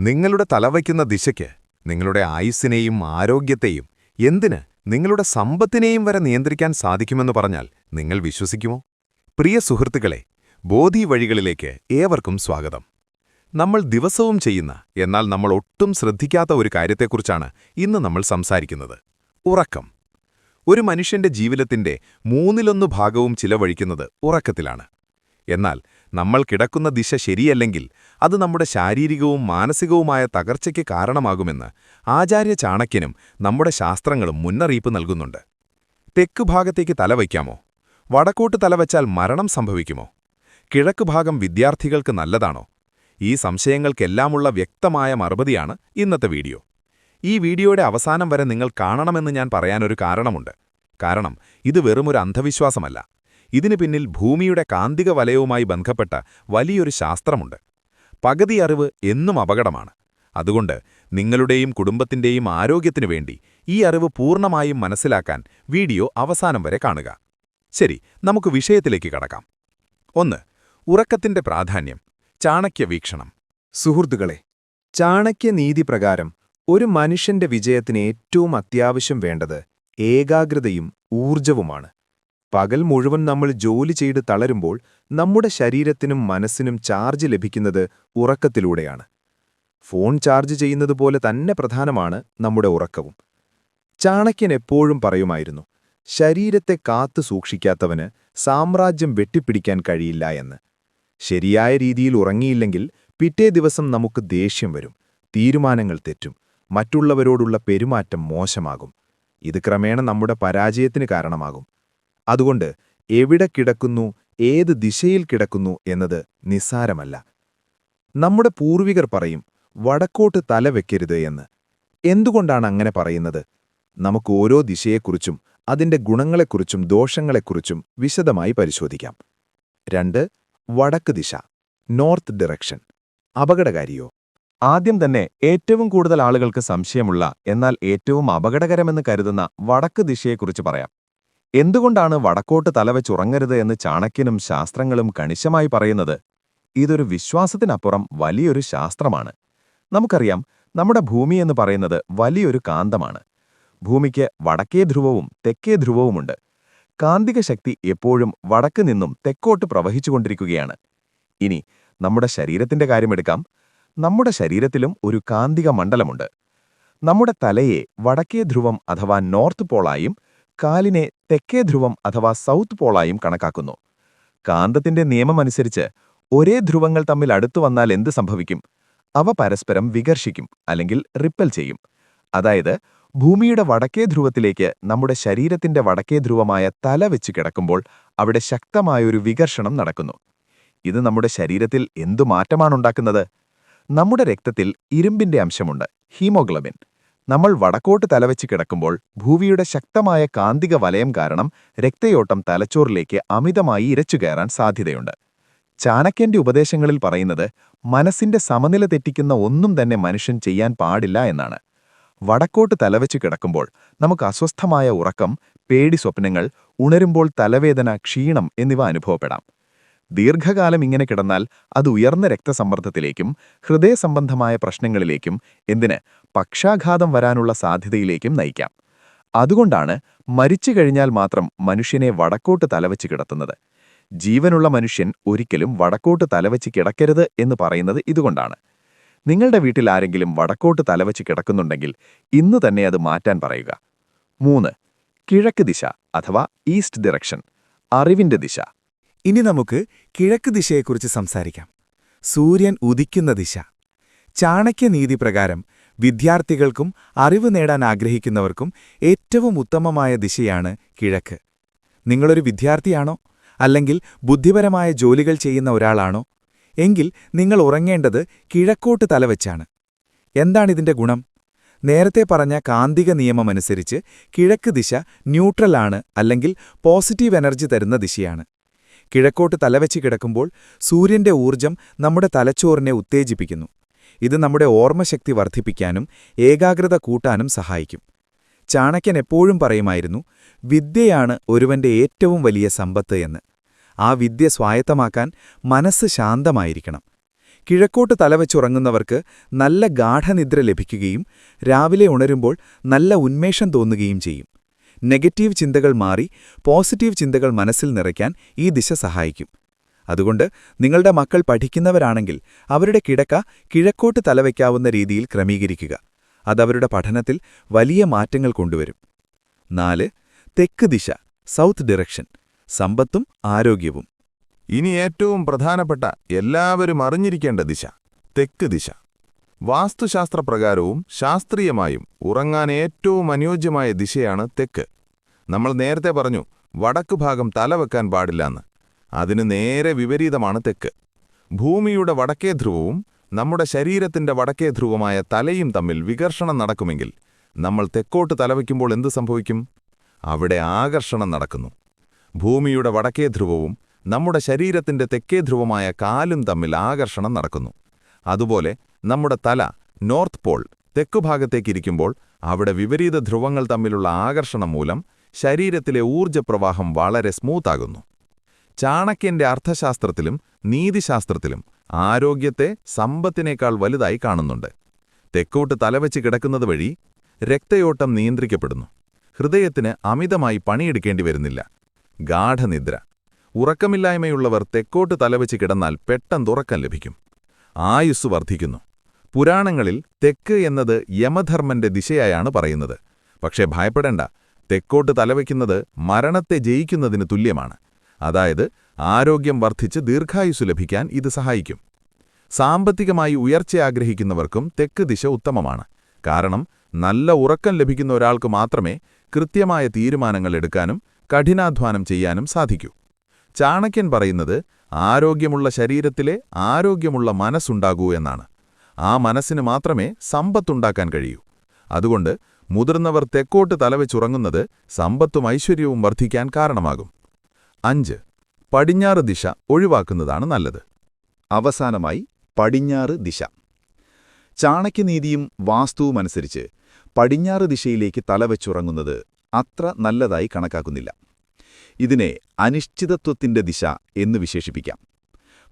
നിങ്ങളുടെ തലവയ്ക്കുന്ന ദിശയ്ക്ക് നിങ്ങളുടെ ആയുസ്സിനെയും ആരോഗ്യത്തെയും എന്തിന് നിങ്ങളുടെ സമ്പത്തിനെയും വരെ നിയന്ത്രിക്കാൻ സാധിക്കുമെന്ന് പറഞ്ഞാൽ നിങ്ങൾ വിശ്വസിക്കുമോ? പ്രിയ സുഹൃത്തുക്കളെ ബോധി വഴികളിലേക്ക് ഏവർക്കും സ്വാഗതം. നമ്മൾ ദിവസവും ചെയ്യുന്ന എന്നാൽ നമ്മൾ ഒട്ടും ശ്രദ്ധിക്കാത്ത ഒരു കാര്യത്തെക്കുറിച്ചാണ് ഇന്ന് നമ്മൾ സംസാരിക്കുന്നത്. ഉറക്കം. ഒരു മനുഷ്യന്റെ ജീവിതത്തിന്റെ മൂന്നിലൊന്നു ഭാഗവും ചിലവഴിക്കുന്നത് ഉറക്കത്തിലാണ്. എന്നാൽ നമ്മൾ കിടക്കുന്ന ദിശ ശരിയല്ലെങ്കിൽ അത് നമ്മുടെ ശാരീരികവും മാനസികവുമായ തകർച്ചയ്ക്ക് കാരണമാകുമെന്ന് ആചാര്യ ചാണക്യനും നമ്മുടെ ശാസ്ത്രങ്ങളും മുന്നറിയിപ്പ് നൽകുന്നുണ്ട്. തെക്കു ഭാഗത്തേക്ക് തലവയ്ക്കാമോ വടക്കോട്ട് തലവച്ചാൽ മരണം സംഭവിക്കുമോ? കിഴക്ക് ഭാഗം വിദ്യാർത്ഥികൾക്ക് നല്ലതാണോ? ഈ സംശയങ്ങൾക്കെല്ലാമുള്ള വ്യക്തമായ മറുപടിയാണ് ഇന്നത്തെ വീഡിയോ. ഈ വീഡിയോയുടെ അവസാനം വരെ നിങ്ങൾ കാണണമെന്ന് ഞാൻ പറയാനൊരു കാരണമുണ്ട്. കാരണം ഇത് വെറുമൊരു അന്ധവിശ്വാസമല്ല. ഇതിനു പിന്നിൽ ഭൂമിയുടെ കാന്തിക വലയവുമായി ബന്ധപ്പെട്ട വലിയൊരു ശാസ്ത്രമുണ്ട്. പകുതി അറിവ് എന്നും അപകടമാണ്. അതുകൊണ്ട് നിങ്ങളുടെയും കുടുംബത്തിന്റെയും ആരോഗ്യത്തിനു വേണ്ടി ഈ അറിവ് പൂർണമായും മനസ്സിലാക്കാൻ വീഡിയോ അവസാനം വരെ കാണുക. ശരി നമുക്ക് വിഷയത്തിലേക്ക് കടക്കാം. ഒന്ന് ഉറക്കത്തിന്റെ പ്രാധാന്യം ചാണക്യ വീക്ഷണം. സുഹൃത്തുക്കളെ ചാണക്യനീതി പ്രകാരം ഒരു മനുഷ്യന്റെ വിജയത്തിന് ഏറ്റവും അത്യാവശ്യം വേണ്ടത് ഏകാഗ്രതയും ഊർജവുമാണ് പകൽ മുഴുവൻ നമ്മൾ ജോലി ചെയ്ത് തളരുമ്പോൾ നമ്മുടെ ശരീരത്തിനും മനസ്സിനും ചാർജ് ലഭിക്കുന്നത് ഉറക്കത്തിലൂടെയാണ്. ഫോൺ ചാർജ് ചെയ്യുന്നതുപോലെ തന്നെ പ്രധാനമാണ് നമ്മുടെ ഉറക്കവും. ചാണക്യൻ എപ്പോഴും പറയുമായിരുന്നു ശരീരത്തെ കാത്തു സൂക്ഷിക്കാത്തവന് സാമ്രാജ്യം വെട്ടിപ്പിടിക്കാൻ കഴിയില്ല എന്ന്. ശരിയായ രീതിയിൽ ഉറങ്ങിയില്ലെങ്കിൽ പിറ്റേ ദിവസം നമുക്ക് ദേഷ്യം വരും തീരുമാനങ്ങൾ തെറ്റും മറ്റുള്ളവരോടുള്ള പെരുമാറ്റം മോശമാകും. ഇത് ക്രമേണ നമ്മുടെ പരാജയത്തിന് കാരണമാകും. അതുകൊണ്ട് എവിടെ കിടക്കുന്നു ഏത് ദിശയിൽ കിടക്കുന്നു എന്നത് നിസ്സാരമല്ല. നമ്മുടെ പൂർവികർ പറയും വടക്കോട്ട് തല വെക്കരുത് എന്ന്. എന്തുകൊണ്ടാണ് അങ്ങനെ പറയുന്നത്? നമുക്ക് ഓരോ ദിശയെക്കുറിച്ചും അതിന്റെ ഗുണങ്ങളെക്കുറിച്ചും ദോഷങ്ങളെക്കുറിച്ചും വിശദമായി പരിശോധിക്കാം. രണ്ട് വടക്ക് ദിശ നോർത്ത് ഡിറക്ഷൻ. അപകടകാരിയോ? ആദ്യം തന്നെ ഏറ്റവും കൂടുതൽ ആളുകൾക്ക് സംശയമുള്ള എന്നാൽ ഏറ്റവും അപകടകരമെന്ന് കരുതുന്ന വടക്ക് ദിശയെക്കുറിച്ച് പറയാം. എന്തുകൊണ്ടാണ് വടക്കോട്ട് തലവെച്ചുറങ്ങരുത് എന്ന് ചാണക്യനും ശാസ്ത്രങ്ങളും കണിശമായി പറയുന്നത്? ഇതൊരു വിശ്വാസത്തിനപ്പുറം വലിയൊരു ശാസ്ത്രമാണ്. നമുക്കറിയാം നമ്മുടെ ഭൂമി എന്ന് പറയുന്നത് വലിയൊരു കാന്തമാണ്. ഭൂമിക്ക് വടക്കേ ധ്രുവവും തെക്കേ ധ്രുവവുമുണ്ട്. കാന്തിക ശക്തി എപ്പോഴും വടക്ക് നിന്നും തെക്കോട്ട് പ്രവഹിച്ചുകൊണ്ടിരിക്കുകയാണ്. ഇനി നമ്മുടെ ശരീരത്തിന്റെ കാര്യമെടുക്കാം നമ്മുടെ ശരീരത്തിലും ഒരു കാന്തിക മണ്ഡലമുണ്ട്. നമ്മുടെ തലയെ വടക്കേ ധ്രുവം അഥവാ നോർത്ത് പോളായും കാലിനെ തെക്കേ ധ്രുവം അഥവാ സൗത്ത് പോളായും കണക്കാക്കുന്നു. കാന്തത്തിന്റെ നിയമമനുസരിച്ച് ഒരേ ധ്രുവങ്ങൾ തമ്മിൽ അടുത്തു വന്നാൽ എന്ത് സംഭവിക്കും? അവ പരസ്പരം വികർഷിക്കും അല്ലെങ്കിൽ റിപ്പൽ ചെയ്യും. അതായത് ഭൂമിയുടെ വടക്കേ ധ്രുവത്തിലേക്ക് നമ്മുടെ ശരീരത്തിന്റെ വടക്കേ ധ്രുവമായ തല വെച്ച് കിടക്കുമ്പോൾ അവിടെ ശക്തമായൊരു വികർഷണം നടക്കുന്നു. ഇത് നമ്മുടെ ശരീരത്തിൽ എന്തു മാറ്റമാണുണ്ടാക്കുന്നത് നമ്മുടെ രക്തത്തിൽ ഇരുമ്പിന്റെ അംശമുണ്ട് ഹീമോഗ്ലോബിൻ. നമ്മൾ വടക്കോട്ട് തലവെച്ച് കിടക്കുമ്പോൾ ഭൂവിയുടെ ശക്തമായ കാന്തിക വലയം കാരണം രക്തയോട്ടം തലച്ചോറിലേക്ക് അമിതമായി ഇരച്ചുകയറാൻ സാധ്യതയുണ്ട്. ചാണക്യന്റെ ഉപദേശങ്ങളിൽ പറയുന്നത് മനസ്സിന്റെ സമനില തെറ്റിക്കുന്ന ഒന്നും തന്നെ മനുഷ്യൻ ചെയ്യാൻ പാടില്ല എന്നാണ്. വടക്കോട്ട് തലവെച്ച് കിടക്കുമ്പോൾ നമുക്ക് അസ്വസ്ഥമായ ഉറക്കം പേടി സ്വപ്നങ്ങൾ ഉണരുമ്പോൾ തലവേദന ക്ഷീണം എന്നിവ അനുഭവപ്പെടാം. ദീർഘകാലം ഇങ്ങനെ കിടന്നാൽ അത് ഉയർന്ന രക്തസമ്മർദ്ദത്തിലേക്കും ഹൃദയസംബന്ധമായ പ്രശ്നങ്ങളിലേക്കും എന്തിന് പക്ഷാഘാതം വരാനുള്ള സാധ്യതയിലേക്കും നയിക്കാം. അതുകൊണ്ടാണ് മരിച്ചു കഴിഞ്ഞാൽ മാത്രം മനുഷ്യനെ വടക്കോട്ട് തലവച്ച് കിടത്തുന്നത്. ജീവനുള്ള മനുഷ്യൻ ഒരിക്കലും വടക്കോട്ട് തലവച്ച് കിടക്കരുത് എന്ന് പറയുന്നത് ഇതുകൊണ്ടാണ്. നിങ്ങളുടെ വീട്ടിൽ ആരെങ്കിലും വടക്കോട്ട് തലവച്ച് കിടക്കുന്നുണ്ടെങ്കിൽ ഇന്ന് തന്നെ അത് മാറ്റാൻ പറയുക. മൂന്ന് കിഴക്ക് ദിശ അഥവാ ഈസ്റ്റ് ഡിറക്ഷൻ അറിവിന്റെ ദിശ. ഇനി നമുക്ക് കിഴക്ക് ദിശയെക്കുറിച്ച് സംസാരിക്കാം. സൂര്യൻ ഉദിക്കുന്ന ദിശ. ചാണക്യനീതി പ്രകാരം വിദ്യാർത്ഥികൾക്കും അറിവ് നേടാൻ ആഗ്രഹിക്കുന്നവർക്കും ഏറ്റവും ഉത്തമമായ ദിശയാണ് കിഴക്ക്. നിങ്ങളൊരു വിദ്യാർത്ഥിയാണോ? അല്ലെങ്കിൽ ബുദ്ധിപരമായ ജോലികൾ ചെയ്യുന്ന ഒരാളാണോ? എങ്കിൽ നിങ്ങൾ ഉറങ്ങേണ്ടത് കിഴക്കോട്ട് തലവെച്ചാണ് എന്താണിതിന്റെ ഗുണം? നേരത്തെ പറഞ്ഞ കാന്തിക നിയമമനുസരിച്ച് കിഴക്ക് ദിശ ന്യൂട്രലാണ് അല്ലെങ്കിൽ പോസിറ്റീവ് എനർജി തരുന്ന ദിശയാണ്. കിഴക്കോട്ട് തലവെച്ച് കിടക്കുമ്പോൾ സൂര്യന്റെ ഊർജം നമ്മുടെ തലച്ചോറിനെ ഉത്തേജിപ്പിക്കുന്നു. ഇത് നമ്മുടെ ഓർമ്മശക്തി വർദ്ധിപ്പിക്കാനും ഏകാഗ്രത കൂട്ടാനും സഹായിക്കും. ചാണക്യൻ എപ്പോഴും പറയുമായിരുന്നു വിദ്യയാണ് ഒരുവന്റെ ഏറ്റവും വലിയ സമ്പത്ത് എന്ന്. ആ വിദ്യ സ്വായത്തമാക്കാൻ മനസ്സ് ശാന്തമായിരിക്കണം. കിഴക്കോട്ട് തലവച്ചുറങ്ങുന്നവർക്ക് നല്ല ഗാഠനിദ്ര ലഭിക്കുകയും രാവിലെ ഉണരുമ്പോൾ നല്ല ഉന്മേഷം തോന്നുകയും ചെയ്യും. നെഗറ്റീവ് ചിന്തകൾ മാറി പോസിറ്റീവ് ചിന്തകൾ മനസ്സിൽ നിറയ്ക്കാൻ ഈ ദിശ സഹായിക്കും. അതുകൊണ്ട് നിങ്ങളുടെ മക്കൾ പഠിക്കുന്നവരാണെങ്കിൽ അവരുടെ കിടക്ക കിഴക്കോട്ട് തലവയ്ക്കാവുന്ന രീതിയിൽ ക്രമീകരിക്കുക. അതവരുടെ പഠനത്തിൽ വലിയ മാറ്റങ്ങൾ കൊണ്ടുവരും. നാല് തെക്ക് ദിശ സൗത്ത് ഡിറക്ഷൻ സമ്പത്തും ആരോഗ്യവും. ഇനി ഏറ്റവും പ്രധാനപ്പെട്ട എല്ലാവരും അറിഞ്ഞിരിക്കേണ്ട ദിശ തെക്ക് ദിശ. വാസ്തുശാസ്ത്രപ്രകാരവും ശാസ്ത്രീയമായും ഉറങ്ങാൻ ഏറ്റവും അനുയോജ്യമായ ദിശയാണ് തെക്ക്. നമ്മൾ നേരത്തെ പറഞ്ഞു വടക്ക് ഭാഗം തലവെക്കാൻ പാടില്ലാന്ന് അതിന് നേരെ വിപരീതമാണ് തെക്ക്. ഭൂമിയുടെ വടക്കേ ധ്രുവവും നമ്മുടെ ശരീരത്തിന്റെ വടക്കേ ധ്രുവമായ തലയും തമ്മിൽ വികർഷണം നടക്കുമെങ്കിൽ നമ്മൾ തെക്കോട്ട് തലവയ്ക്കുമ്പോൾ എന്ത് സംഭവിക്കും? അവിടെ ആകർഷണം നടക്കുന്നു. ഭൂമിയുടെ വടക്കേ ധ്രുവവും നമ്മുടെ ശരീരത്തിന്റെ തെക്കേ ധ്രുവമായ കാലും തമ്മിൽ ആകർഷണം നടക്കുന്നു. അതുപോലെ നമ്മുടെ തല നോർത്ത് പോൾ തെക്കുഭാഗത്തേക്കിരിക്കുമ്പോൾ അവിടെ വിപരീത ധ്രുവങ്ങൾ തമ്മിലുള്ള ആകർഷണം മൂലം ശരീരത്തിലെ ഊർജപ്രവാഹം വളരെ സ്മൂത്താകുന്നു ചാണക്യന്റെ അർത്ഥശാസ്ത്രത്തിലും നീതിശാസ്ത്രത്തിലും ആരോഗ്യത്തെ സമ്പത്തിനേക്കാൾ വലുതായി കാണുന്നുണ്ട്. തെക്കോട്ട് തലവെച്ച് കിടക്കുന്നത് വഴി രക്തയോട്ടം നിയന്ത്രിക്കപ്പെടുന്നു. ഹൃദയത്തിന് അമിതമായി പണിയെടുക്കേണ്ടി വരുന്നില്ല. ഗാഠനിദ്ര. ഉറക്കമില്ലായ്മയുള്ളവർ തെക്കോട്ട് തലവെച്ച് കിടന്നാൽ പെട്ടെന്ന് ഉറക്കം ലഭിക്കും. ആയുസ് വർദ്ധിക്കുന്നു. പുരാണങ്ങളിൽ തെക്ക് എന്നത് യമധർമ്മന്റെ ദിശയായാണ് പറയുന്നത്. പക്ഷേ ഭയപ്പെടേണ്ട തെക്കോട്ട് തലവയ്ക്കുന്നത് മരണത്തെ ജയിക്കുന്നതിന് തുല്യമാണ്. അതായത് ആരോഗ്യം വർദ്ധിച്ച് ദീർഘായുസ് ലഭിക്കാൻ ഇത് സഹായിക്കും. സാമ്പത്തികമായി ഉയർച്ച ആഗ്രഹിക്കുന്നവർക്കും തെക്ക് ദിശ ഉത്തമമാണ്. കാരണം നല്ല ഉറക്കം ലഭിക്കുന്ന ഒരാൾക്ക് മാത്രമേ കൃത്യമായ തീരുമാനങ്ങൾ എടുക്കാനും കഠിനാധ്വാനം ചെയ്യാനും സാധിക്കൂ. ചാണക്യൻ പറയുന്നത് ആരോഗ്യമുള്ള ശരീരത്തിലെ ആരോഗ്യമുള്ള മനസ്സുണ്ടാകൂ എന്നാണ്. ആ മനസ്സിന് മാത്രമേ സമ്പത്തുണ്ടാക്കാൻ കഴിയൂ. അതുകൊണ്ട് മുതിർന്നവർ തെക്കോട്ട് തലവെച്ചുറങ്ങുന്നത് സമ്പത്തും ഐശ്വര്യവും വർദ്ധിക്കാൻ കാരണമാകും. അഞ്ച് പടിഞ്ഞാറ് ദിശ ഒഴിവാക്കുന്നതാണ് നല്ലത്. അവസാനമായി പടിഞ്ഞാറ് ദിശ. ചാണക്യനീതിയും വാസ്തുവുമനുസരിച്ച് പടിഞ്ഞാറ് ദിശയിലേക്ക് തലവെച്ചുറങ്ങുന്നത് അത്ര നല്ലതായി കണക്കാക്കുന്നില്ല. ഇതിനെ അനിശ്ചിതത്വത്തിന്റെ ദിശ എന്ന് വിശേഷിപ്പിക്കാം.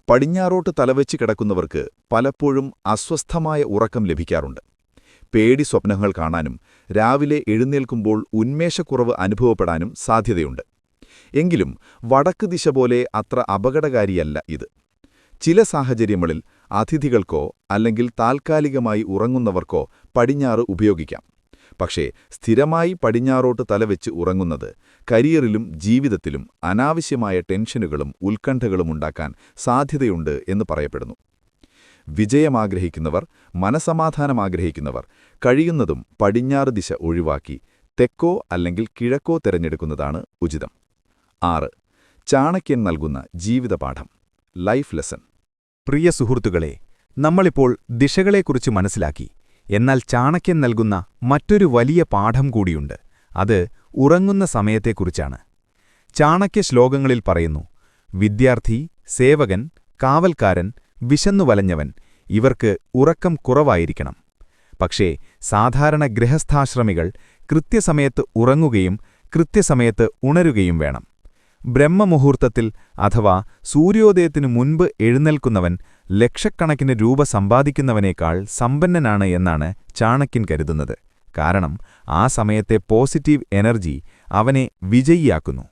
പടിഞ്ഞാറോട്ട് തലവെച്ച് കിടക്കുന്നവർക്ക് പലപ്പോഴും അസ്വസ്ഥമായ ഉറക്കം ലഭിക്കാറുണ്ട്. പേടി സ്വപ്നങ്ങൾ കാണാനും രാവിലെ എഴുന്നേൽക്കുമ്പോൾ ഉന്മേഷക്കുറവ് അനുഭവപ്പെടാനും സാധ്യതയുണ്ട്. എങ്കിലും വടക്ക് ദിശ പോലെ അത്ര അപകടകാരിയല്ല ഇത്. ചില സാഹചര്യങ്ങളിൽ അതിഥികൾക്കോ അല്ലെങ്കിൽ താൽക്കാലികമായി ഉറങ്ങുന്നവർക്കോ പടിഞ്ഞാറ് ഉപയോഗിക്കാം. പക്ഷേ സ്ഥിരമായി പടിഞ്ഞാറോട്ട് തലവെച്ച് ഉറങ്ങുന്നത് കരിയറിലും ജീവിതത്തിലും അനാവശ്യമായ ടെൻഷനുകളും ഉത്കണ്ഠകളും ഉണ്ടാക്കാൻ സാധ്യതയുണ്ട് എന്ന് പറയപ്പെടുന്നു. വിജയമാഗ്രഹിക്കുന്നവർ മനസമാധാനമാഗ്രഹിക്കുന്നവർ കഴിയുന്നതും പടിഞ്ഞാറ് ദിശ ഒഴിവാക്കി തെക്കോ അല്ലെങ്കിൽ കിഴക്കോ തിരഞ്ഞെടുക്കുന്നതാണ് ഉചിതം. ആറ്. ചാണക്യൻ നൽകുന്ന ജീവിതപാഠം ലൈഫ് ലെസൺ. പ്രിയ സുഹൃത്തുക്കളെ നമ്മളിപ്പോൾ ദിശകളെക്കുറിച്ച് മനസ്സിലാക്കി. എന്നാൽ ചാണക്യൻ നൽകുന്ന മറ്റൊരു വലിയ പാഠം കൂടിയുണ്ട്. അത് ഉറങ്ങുന്ന സമയത്തെക്കുറിച്ചാണ്. ചാണക്യ ശ്ലോകങ്ങളിൽ പറയുന്നു വിദ്യാർത്ഥി സേവകൻ കാവൽക്കാരൻ വിശന്നു വലഞ്ഞവൻ ഇവർക്ക് ഉറക്കം കുറവായിരിക്കണം. പക്ഷേ സാധാരണ ഗൃഹസ്ഥാശ്രമികൾ കൃത്യസമയത്ത് ഉറങ്ങുകയും കൃത്യസമയത്ത് ഉണരുകയും വേണം. ബ്രഹ്മമുഹൂർത്തത്തിൽ അഥവാ സൂര്യോദയത്തിനു മുൻപ് എഴുന്നേൽക്കുന്നവൻ ലക്ഷക്കണക്കിന് രൂപ സമ്പാദിക്കുന്നവനേക്കാൾ സമ്പന്നനാണ് എന്നാണ് ചാണക്യൻ കരുതുന്നത്. കാരണം ആ സമയത്തെ പോസിറ്റീവ് എനർജി അവനെ വിജയിയാക്കുന്നു.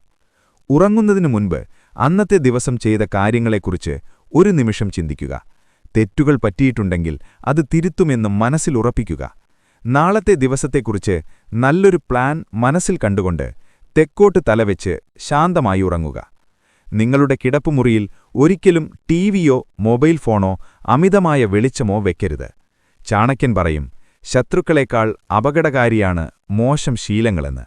ഉറങ്ങുന്നതിനു മുൻപ് അന്നത്തെ ദിവസം ചെയ്ത കാര്യങ്ങളെക്കുറിച്ച് ഒരു നിമിഷം ചിന്തിക്കുക. തെറ്റുകൾ പറ്റിയിട്ടുണ്ടെങ്കിൽ അത് തിരുത്തുമെന്ന് മനസ്സിലുറപ്പിക്കുക നാളത്തെ ദിവസത്തെക്കുറിച്ച് നല്ലൊരു പ്ലാൻ മനസ്സിൽ കണ്ടുകൊണ്ട് തെക്കോട്ട് തലവെച്ച് ശാന്തമായി ഉറങ്ങുക. നിങ്ങളുടെ കിടപ്പുമുറിയിൽ ഒരിക്കലും ടിവിയോ മൊബൈൽ ഫോണോ അമിതമായ വെളിച്ചമോ വെക്കരുത്. ചാണക്യൻ പറയും ശത്രുക്കളേക്കാൾ അപകടകാരിയാണ് മോശം ശീലങ്ങളെന്ന്.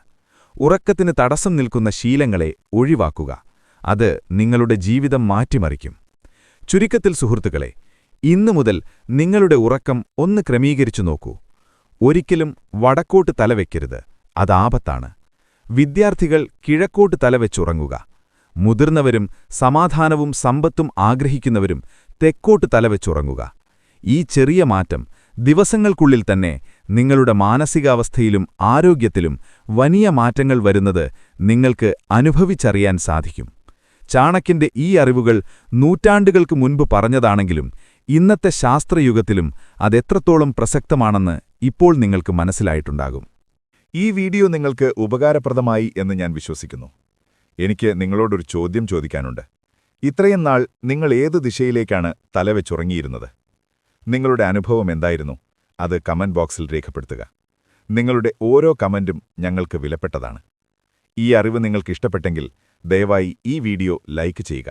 ഉറക്കത്തിന് തടസ്സം നിൽക്കുന്ന ശീലങ്ങളെ ഒഴിവാക്കുക. അത് നിങ്ങളുടെ ജീവിതം മാറ്റിമറിക്കും. ചുരുക്കത്തിൽ സുഹൃത്തുക്കളെ ഇന്നു മുതൽ നിങ്ങളുടെ ഉറക്കം ഒന്ന് ക്രമീകരിച്ചു നോക്കൂ. ഒരിക്കലും വടക്കോട്ട് തലവെക്കരുത്. അതാപത്താണ് വിദ്യാർത്ഥികൾ കിഴക്കോട്ട് തലവെച്ചുറങ്ങുക. മുതിർന്നവരും സമാധാനവും സമ്പത്തും ആഗ്രഹിക്കുന്നവരും തെക്കോട്ട് തലവെച്ചുറങ്ങുക. ഈ ചെറിയ മാറ്റം ദിവസങ്ങൾക്കുള്ളിൽ തന്നെ നിങ്ങളുടെ മാനസികാവസ്ഥയിലും ആരോഗ്യത്തിലും വലിയ മാറ്റങ്ങൾ വരുന്നത് നിങ്ങൾക്ക് അനുഭവിച്ചറിയാൻ സാധിക്കും. ചാണക്യന്റെ ഈ അറിവുകൾ നൂറ്റാണ്ടുകൾക്ക് മുൻപ് പറഞ്ഞതാണെങ്കിലും ഇന്നത്തെ ശാസ്ത്രയുഗത്തിലും അതെത്രത്തോളം പ്രസക്തമാണെന്ന് ഇപ്പോൾ നിങ്ങൾക്ക് മനസ്സിലായിട്ടുണ്ടാകും. ഈ വീഡിയോ നിങ്ങൾക്ക് ഉപകാരപ്രദമായി എന്ന് ഞാൻ വിശ്വസിക്കുന്നു. എനിക്ക് നിങ്ങളോടൊരു ചോദ്യം ചോദിക്കാനുണ്ട്. ഇത്രയും നാൾ നിങ്ങൾ ഏത് ദിശയിലേക്കാണ് തലവെച്ചുറങ്ങിയിരുന്നത്? നിങ്ങളുടെ അനുഭവം എന്തായിരുന്നു? അത് കമന്റ് ബോക്സിൽ രേഖപ്പെടുത്തുക. നിങ്ങളുടെ ഓരോ കമന്റും ഞങ്ങൾക്ക് വിലപ്പെട്ടതാണ്. ഈ അറിവ് നിങ്ങൾക്ക് ഇഷ്ടപ്പെട്ടെങ്കിൽ ദയവായി ഈ വീഡിയോ ലൈക്ക് ചെയ്യുക.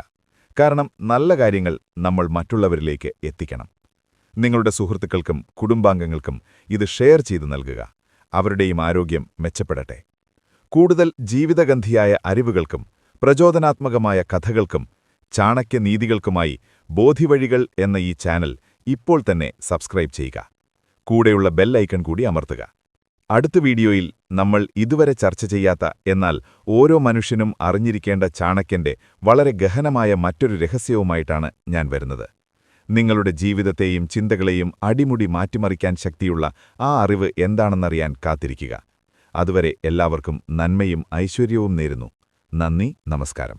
കാരണം നല്ല കാര്യങ്ങൾ നമ്മൾ മറ്റുള്ളവരിലേക്ക് എത്തിക്കണം. നിങ്ങളുടെ സുഹൃത്തുക്കൾക്കും കുടുംബാംഗങ്ങൾക്കും ഇത് ഷെയർ ചെയ്ത് നൽകുക. അവരുടെയും ആരോഗ്യം മെച്ചപ്പെടട്ടെ. കൂടുതൽ ജീവിതഗന്ധിയായ അറിവുകൾക്കും പ്രചോദനാത്മകമായ കഥകൾക്കും ചാണക്യനീതികൾക്കുമായി ബോധിവഴികൾ എന്ന ഈ ചാനൽ ഇപ്പോൾ തന്നെ സബ്സ്ക്രൈബ് ചെയ്യുക. കൂടെയുള്ള ബെൽ ഐക്കൺ കൂടി അമർത്തുക. അടുത്ത വീഡിയോയിൽ നമ്മൾ ഇതുവരെ ചർച്ച ചെയ്യാത്ത എന്നാൽ ഓരോ മനുഷ്യനും അറിഞ്ഞിരിക്കേണ്ട ചാണക്യന്റെ വളരെ ഗഹനമായ മറ്റൊരു രഹസ്യവുമായിട്ടാണ് ഞാൻ വരുന്നത്. നിങ്ങളുടെ ജീവിതത്തെയും ചിന്തകളെയും അടിമുടി മാറ്റിമറിക്കാൻ ശക്തിയുള്ള ആ അറിവ് എന്താണെന്നറിയാൻ കാത്തിരിക്കുക. അതുവരെ എല്ലാവർക്കും നന്മയും ഐശ്വര്യവും നേരുന്നു. നന്ദി നമസ്കാരം.